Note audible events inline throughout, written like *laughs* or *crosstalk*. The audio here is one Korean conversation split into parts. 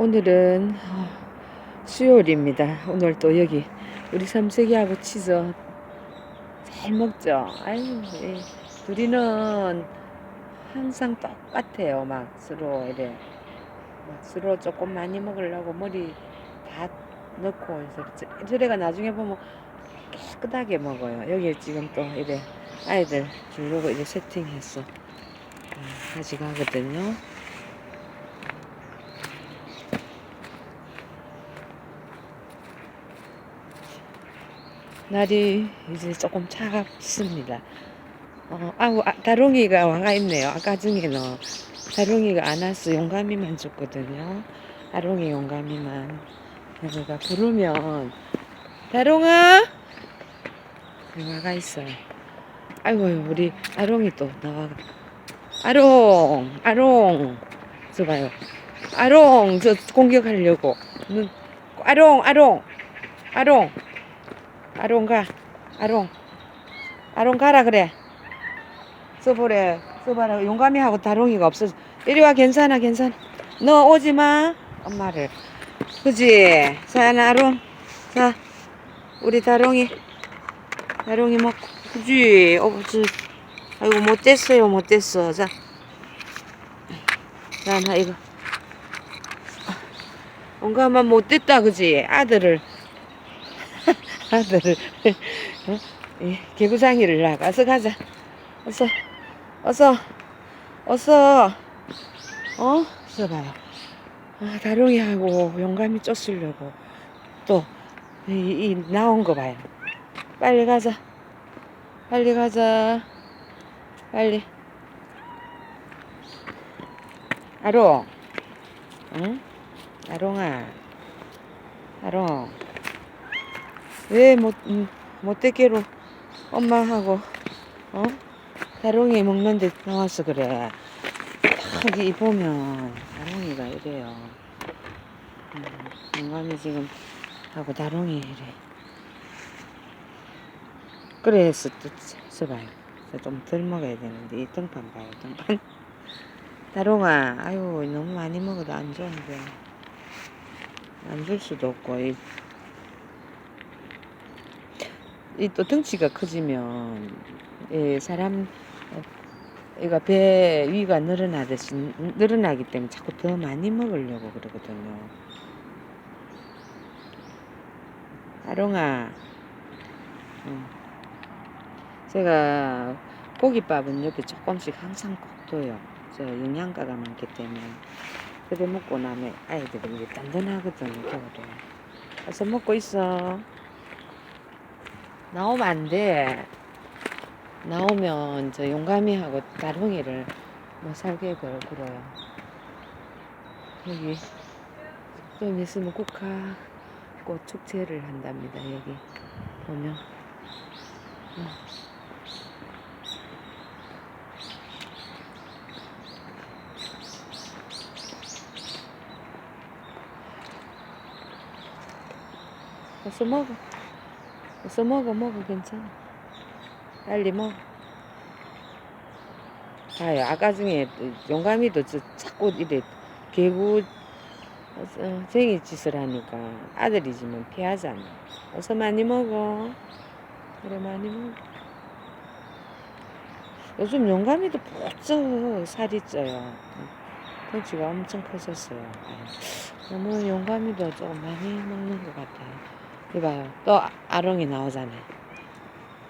오늘은 어, 수요일입니다. 오늘 또 여기 우리 삼색이하고 치즈 잘 먹죠. 아유, 예. 둘이는 항상 똑같아요. 막 서로 이래 막 서로 조금 많이 먹으려고 머리 다 넣고 저래가 나중에 보면 깨끗하게 먹어요. 여기 지금 또 이래 아이들 주려고 이제 세팅해서 어, 가져가거든요. 날이 이제 조금 차갑습니다. 어, 아우, 아, 다롱이가 와가 있네요. 아까 중에는 다롱이가 안 왔어. 용감이만 줬거든요. 다롱이 용감이만. 내가 부르면, 다롱아! 와가 있어요. 아이고, 우리 아롱이 또 나와. 아롱! 아롱! 저 봐요. 아롱! 저 공격하려고. 눈, 아롱! 아롱! 아롱! 아롱 가. 아롱. 아롱 가라 그래. 써보래. 써봐라. 용감이 하고 다롱이가 없어. 이리 와 괜찮아 괜찮아. 너 오지 마. 엄마를. 그지? 자 아롱. 자 우리 다롱이. 다롱이 먹고. 그지? 어, 저, 아이고 못 됐어요 못 됐어. 자. 자 나 이거. 용감아 못 됐다 그지? 아들을. *laughs* 이 개구장이를 나가서 가자. 어서 어서 어서 어? 어서 봐요. 아, 다롱이하고 용감이 쫓으려고 또 이, 이 나온 거 봐요. 빨리 가자. 빨리 가자. 빨리. 아롱. 응? 아롱아. 아롱. 왜 못, 음, 못되게로 엄마하고, 어? 다롱이 먹는데 나와서 그래. 여기 보면, 다롱이가 이래요. 음, 영감이 지금 하고 다롱이 이래. 그래서 또, 써봐요. 좀 덜 먹어야 되는데, 이 등판 봐요, 등판. *laughs* 다롱아, 아유, 너무 많이 먹어도 안 좋은데. 안 줄 수도 없고, 이 이 또 덩치가 커지면 예, 사람 어, 얘가 배 위가 늘어나듯이 늘- 늘어나기 때문에 자꾸 더 많이 먹으려고 그러거든요. 아롱아, 응. 제가 고깃밥은 옆에 조금씩 항상 꼭 둬요. 저 영양가가 많기 때문에 그래 먹고 나면 아이들이 이제 단단하거든요. 겨울에. 어서 먹고 있어. 나오면 안 돼. 나오면 저 용감이하고 다롱이를 못 살게 걸- 굴어요. 여기 좀 있으면 국화 꽃 축제를 한답니다. 여기 보면. 음. 어서 먹어. 어서 먹어, 먹어, 괜찮아. 빨리 먹어. 아유, 아까 중에 또 용감이도 저 자꾸 이래 개구 어, 쟁이 짓을 하니까 아들이지만 피하잖아. 어서 많이 먹어. 그래, 많이 먹어. 요즘 용감이도 부쩍 살이 쪄요. 덩치가 엄청 커졌어요. 너무 용감이도 좀 많이 먹는 것 같아요. 이봐요. 또 아- 아롱이 나오잖아요.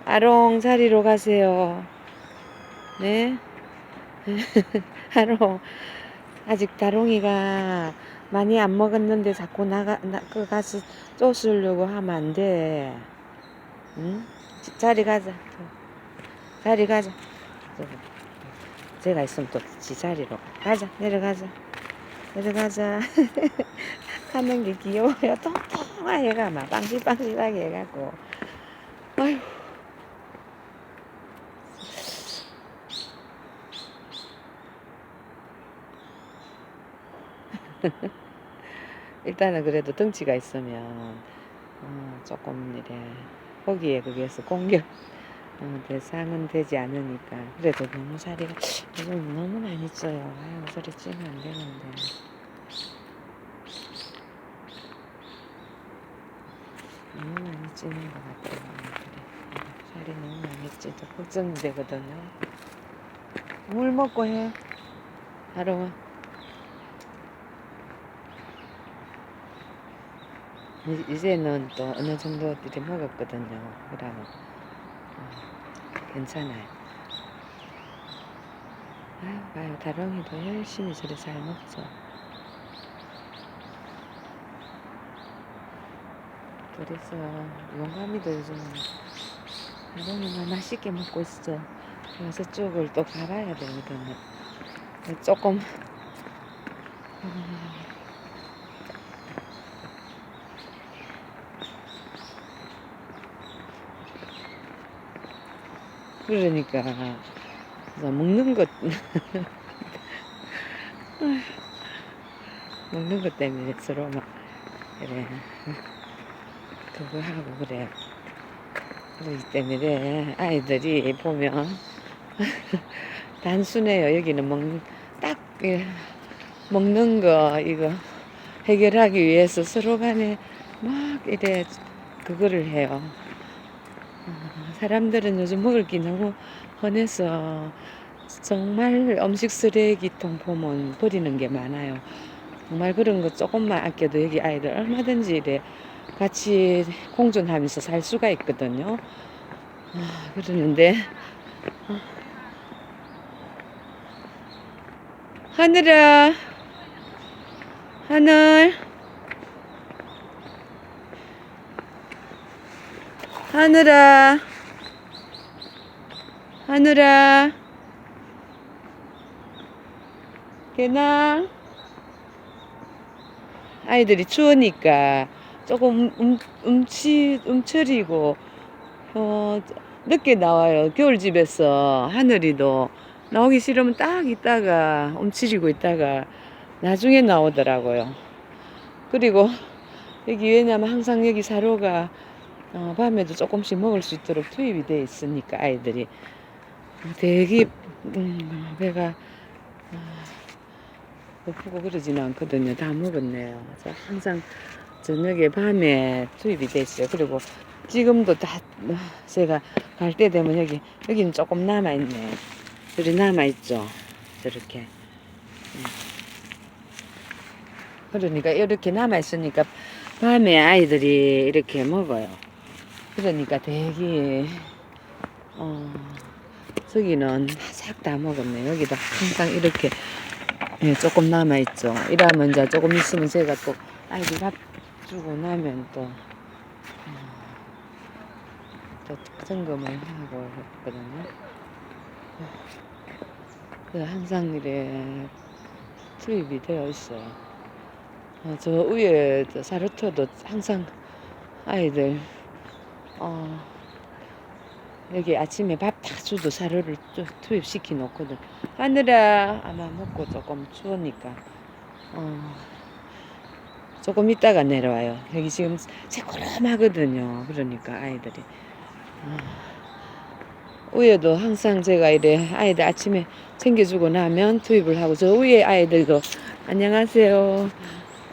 아롱 자리로 가세요. 네. *laughs* 아롱. 아직 다롱이가 많이 안 먹었는데 자꾸 나가, 나, 그 가서 쫓으려고 하면 안 돼. 응? 지- 자리 가자. 자리 가자. 제가 있으면 또 지 자리로 가자. 내려가자. 내려가자. *laughs* 하는 게 귀여워요. 얘가 막 빵실빵실하게 해갖고. 아휴. *laughs* 일단은 그래도 덩치가 있으면 어, 조금 이래 거기에 거기에서 공격 어, 대상은 되지 않으니까 그래도 너무 살이가 요즘 너무 많이 쪄요. 아유 소리 찌면 안 되는데 너무 많이 찌는 것 같아요. 살이 너무 많이 찌도 걱정이 되거든요. 물 먹고 해. 하루. 이- 이제는 또 어느 정도 들이 먹었거든요. 그러면 어, 괜찮아요. 아유, 봐요. 다롱이도 열심히 저리 잘 먹죠. 그래서 용감이도 요즘 다롱이만 맛있게 먹고 있어. 그래서 저쪽을 또 가봐야 되거든요. 조금 음, 그러니까 먹는 것 *laughs* 먹는 것 때문에 서로 막 그래 그거 하고 그래. 그러기 때문에 아이들이 보면 *laughs* 단순해요. 여기는 먹는 딱 예, 먹는 거 이거 해결하기 위해서 서로 간에 막 이래 그거를 해요. 어, 사람들은 요즘 먹을 게 너무 헌해서 정말 음식 쓰레기통 보면 버리는 게 많아요. 정말 그런 거 조금만 아껴도 여기 아이들 얼마든지 이래 같이 공존하면서 살 수가 있거든요. 아, 그러는데 어. 하늘아 하늘 하늘아 하늘아 개나 아이들이 추우니까 조금 음, 음치 음철이고 어 늦게 나와요 겨울 집에서 하늘이도 나오기 싫으면 딱 있다가 움츠리고 있다가 나중에 나오더라고요 그리고 여기 왜냐면 항상 여기 사료가 어, 밤에도 조금씩 먹을 수 있도록 투입이 돼 있으니까 아이들이 되게 음, 배가 아, 고프고 그러지는 않거든요. 다 먹었네요. 항상 저녁에 밤에 투입이 돼 있어요. 그리고 지금도 다 어, 제가 갈 때 되면 여기 여기는 조금 남아 있네. 저리 남아 있죠. 저렇게. 음. 그러니까 이렇게 남아 있으니까 밤에 아이들이 이렇게 먹어요. 그러니까 되게 어 저기는 싹 다 먹었네. 여기도 항상 이렇게 예, 조금 남아 있죠. 이러면 이제 조금 있으면 제가 또 아이들 밥 주고 나면 또, 어, 또 점검을 하고 했거든요. 그 항상 이래 투입이 되어 있어요. 어, 저 위에 저 사르토도 항상 아이들 어, 여기 아침에 밥 다 줘도 사료를 또 투입시켜 놓거든. 하늘아 아마 먹고 조금 추우니까 어, 조금 있다가 내려와요. 여기 지금 새코름하거든요. 그러니까 아이들이 어, 우유도 항상 제가 이래 아이들 아침에 챙겨주고 나면 투입을 하고 저 위에 아이들도 안녕하세요.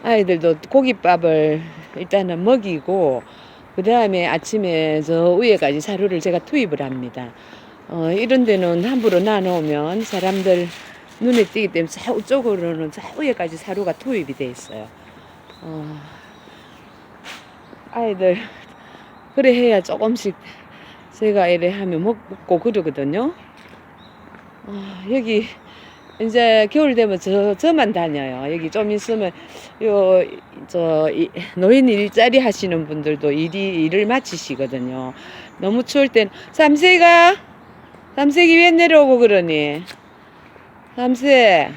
아이들도 고깃밥을 일단은 먹이고 그 다음에 아침에 저 위에까지 사료를 제가 투입을 합니다. 어, 이런 데는 함부로 놔놓으면 사람들 눈에 띄기 때문에 좌우 쪽으로는 좌 위에까지 사료가 투입이 돼 있어요. 어, 아이들 그래 해야 조금씩 제가 이래 하면 먹- 먹고 그러거든요. 어, 여기 이제 겨울 되면 저 저만 다녀요. 여기 좀 있으면 요저 노인 일자리 하시는 분들도 일이 일을 마치시거든요. 너무 추울 땐 삼세가 삼색이 왜 내려오고 그러니? 삼세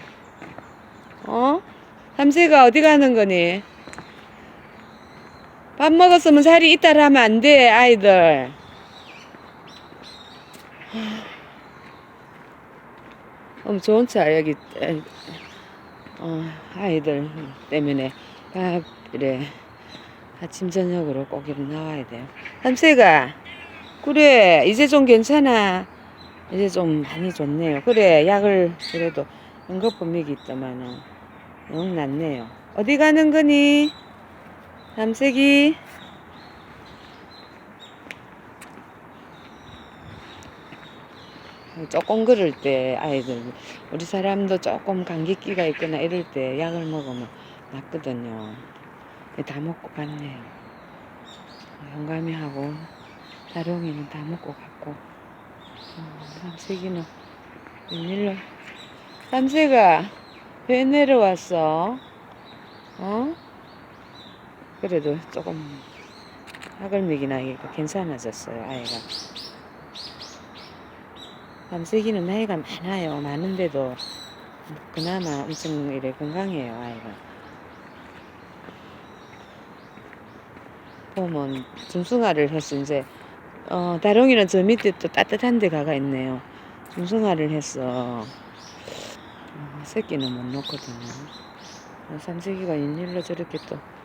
어? 삼세가 어디 가는 거니? 밥 먹었으면 살이 이따라 하면 안 돼, 아이들. 어, 좋은 차, 여기, 에, 어, 아이들 때문에 밥, 이래, 아침, 저녁으로 꼭 이렇게 나와야 돼요. 삼세가, 그래, 이제 좀 괜찮아. 이제 좀 많이 좋네요. 그래, 약을 그래도 응급분맥이 있더만은 영 낫네요. 어디 가는 거니? 밤새기 조금 그럴 때 아이들 우리 사람도 조금 감기기가 있거나 이럴 때 약을 먹으면 낫거든요. 다 먹고 갔네요 영감이하고 다룡이는 다 먹고 갔고. 음, 삼색이는 웬일로. 삼색아 왜 내려왔어? 어? 그래도 조금 학을 먹이나니까 괜찮아졌어요 아이가. 삼색이는 나이가 많아요. 많은데도 그나마 엄청 이래 건강해요 아이가. 보면 중승화를 했어 이제 어 다롱이는 저 밑에 또 따뜻한 데 가가 있네요. 중승화를 했어 어, 새끼는 못 놓거든요. 어, 삼색이가 웬일로 저렇게 또 어,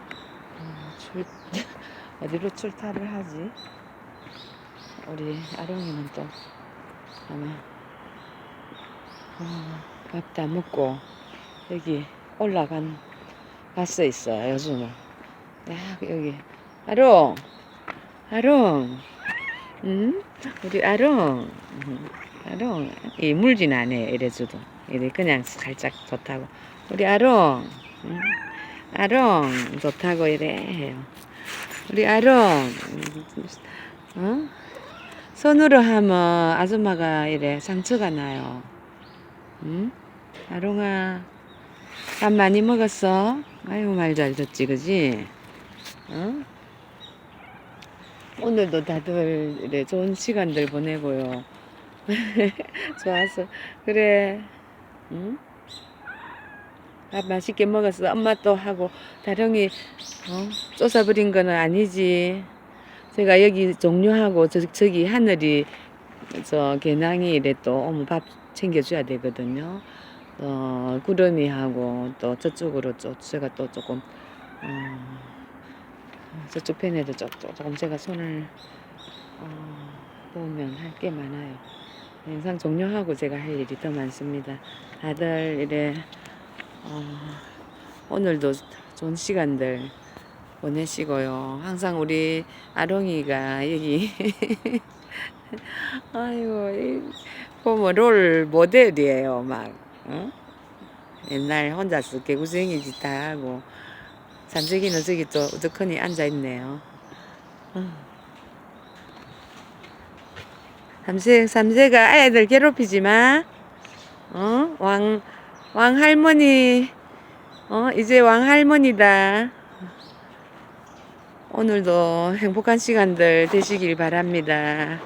출, *laughs* 어디로 출타를 하지? 우리 아롱이는 또 아마 어, 밥다 먹고 여기 올라간 갔어 있어요 요즘은. 야 여기. 아롱! 아롱! 응? 우리 아롱! 응, 아롱! 이 물진 않아요 이래줘도. 이래 그냥 살짝 좋다고. 우리 아롱! 응? 아롱 좋다고 이래 해요 우리 아롱 어? 손으로 하면 아줌마가 이래 상처가 나요 응? 아롱아 밥 많이 먹었어? 아이고 말잘 듣지 그지? 어? 오늘도 다들 이래 좋은 시간들 보내고요. *laughs* 좋았어. 그래. 응? 밥 맛있게 먹었어. 엄마 또 하고 다령이 어? 쫓아버린 거는 아니지. 제가 여기 종료하고 저, 저기 하늘이 저 개낭이 이래 또 오면 밥 챙겨줘야 되거든요. 어, 구름이 하고 또 저쪽으로 또 제가 또 조금 어, 저쪽 편에도 조금 제가 손을 어, 보면 할 게 많아요. 영상 종료하고 제가 할 일이 더 많습니다. 다들 이래 어, 오늘도 좋은 시간들 보내시고요. 항상 우리 아롱이가 여기 *laughs* 아이고 이 보면 롤 모델이에요. 막 어? 옛날 혼자서 개구쟁이 짓 다 하고 삼색이는 저기 또 우두커니 앉아 있네요. 어. 삼색 삼색아 아이들 괴롭히지 마. 어? 왕, 왕 할머니, 어? 이제 왕 할머니다. 오늘도 행복한 시간들 되시길 바랍니다.